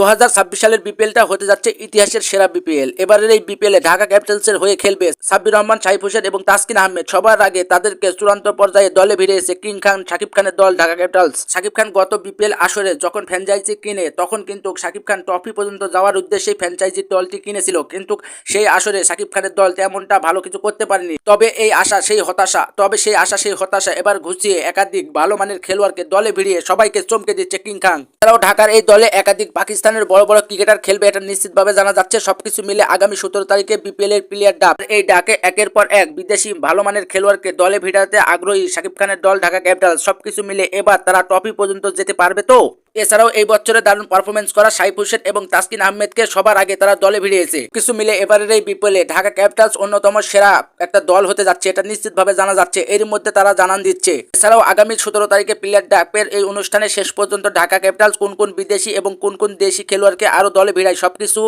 দু হাজার ছাব্বিশ সালের বিপিএলটা হতে যাচ্ছে ইতিহাসের সেরা বিপিএল। এবারের এই বিপিএল ঢাকা ক্যাপিটালসের হয়ে খেলবে সাব্বির রহমান, সাইফ হোসেন এবং তাসকিন আহমেদ। সবার আগে তাদেরকে চূড়ান্ত পর্যায়ে দলে ভিড়িয়েছে কিং খান, শাকিব খানের দল, ঢাকা ক্যাপিটালস। শাকিব খান গত বিপিএল আসরে যখন ফ্র্যাঞ্চাইজি কিনে, তখন কিন্তু শাকিব খান ট্রফি পর্যন্ত যাওয়ার উদ্দেশ্যে ফ্র্যাঞ্চাইজির দলটি কিনেছিল। কিন্তু সেই আসরে শাকিব খানের দল তেমনটা ভালো কিছু করতে পারেনি। তবে এই আশা, সেই হতাশা, তবে সেই আশা, সেই হতাশা এবার ঘুষিয়ে একাধিক ভালো মানের খেলোয়াড়কে দলে ভিড়িয়ে সবাইকে চমকে দিচ্ছে কিং খান। এছাড়াও ঢাকার এই দলে একাধিক পাকিস্তানের বড় বড় ক্রিকেটার খেলবে এটা নিশ্চিতভাবে জানা যাচ্ছে। সবকিছু মিলে আগামী সতেরো তারিখে বিপিএল এর প্লেয়ার ডাক। এই ডাকে একের পর এক বিদেশি ভালো মানের খেলোয়াড়কে দলে ভিড়াতে আগ্রহী শাকিব খানের দল, ঢাকা ক্যাপিটাল সবকিছু মিলে এবার তারা ট্রফি পর্যন্ত যেতে পারবে তো? এছাড়াও এই বছরে দারুণ পারফরমেন্স করা সাইফ হোসেন এবং তাসকিন আহমেদকে সবার আগে তারা দলে ভিড়িয়েছে। কিছু মিলে এবারের এই বিপিএলে ঢাকা ক্যাপিটালস অন্যতম সেরা একটা দল হতে যাচ্ছে, এটা নিশ্চিতভাবে জানা যাচ্ছে এর মধ্যে তারা জানান দিচ্ছে। এছাড়াও আগামী সতেরো তারিখে প্লেয়ার ডাকের এই অনুষ্ঠানে শেষ পর্যন্ত ঢাকা ক্যাপিটালস কোন কোন বিদেশি এবং কোন কোন দেশি খেলোয়াড়কে আরও দলে ভিড়ায় সবকিছু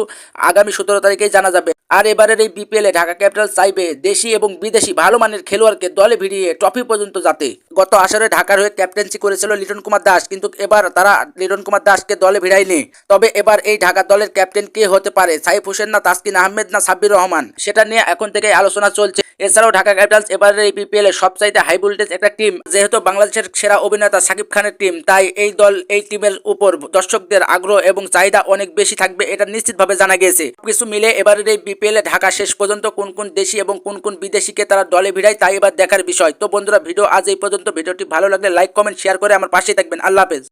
আগামী সতেরো তারিখেই জানা যাবে। আর এবারের এই বিপিএল ঢাকা ক্যাপিটালস চাইবে দেশি এবং বিদেশি ভালো মানের খেলোয়াড়কে দলে ভিড়িয়ে ট্রফি পর্যন্ত যাতে। গত আসরে ঢাকার হয়ে ক্যাপ্টেন্সি করেছিল লিটন কুমার দাস, কিন্তু এবার তারা লিটন কুমার দাসকে দলে ভিড়ায়নি। তবে এবার এই ঢাকা দলের ক্যাপ্টেন কে হতে পারে? সাইফ হোসেন না তাসকিন আহমেদ না সাব্বির রহমান? সেটা নিয়ে এখন থেকে আলোচনা চলছে। এছাড়াও ঢাকা ক্যাপিটালস এবারের এই বিপিএল এর সবচাইতে হাই ভোল্টেজ একটা টিম যেহেতু বাংলাদেশের সেরা অভিনেতা সাকিব খানের টিম তাই এই দল এই টিমের উপর দর্শকদের আগ্রহ এবং চাহিদা অনেক বেশি থাকবে এটা নিশ্চিতভাবে জানা গিয়েছে। কিছু মিলে এবারের এই বিপিএল এ ঢাকা শেষ পর্যন্ত কোন কোন দেশি এবং কোন কোন বিদেশিকে তারা দলে ভিড়ায়, তাই এবার দেখার বিষয়। তো বন্ধুরা, ভিডিও আজ এই পর্যন্ত। ভিডিওটি ভালো লাগলে লাইক কমেন্ট শেয়ার করে আমার পাশে থাকবেন। আল্লাহ হাফেজ।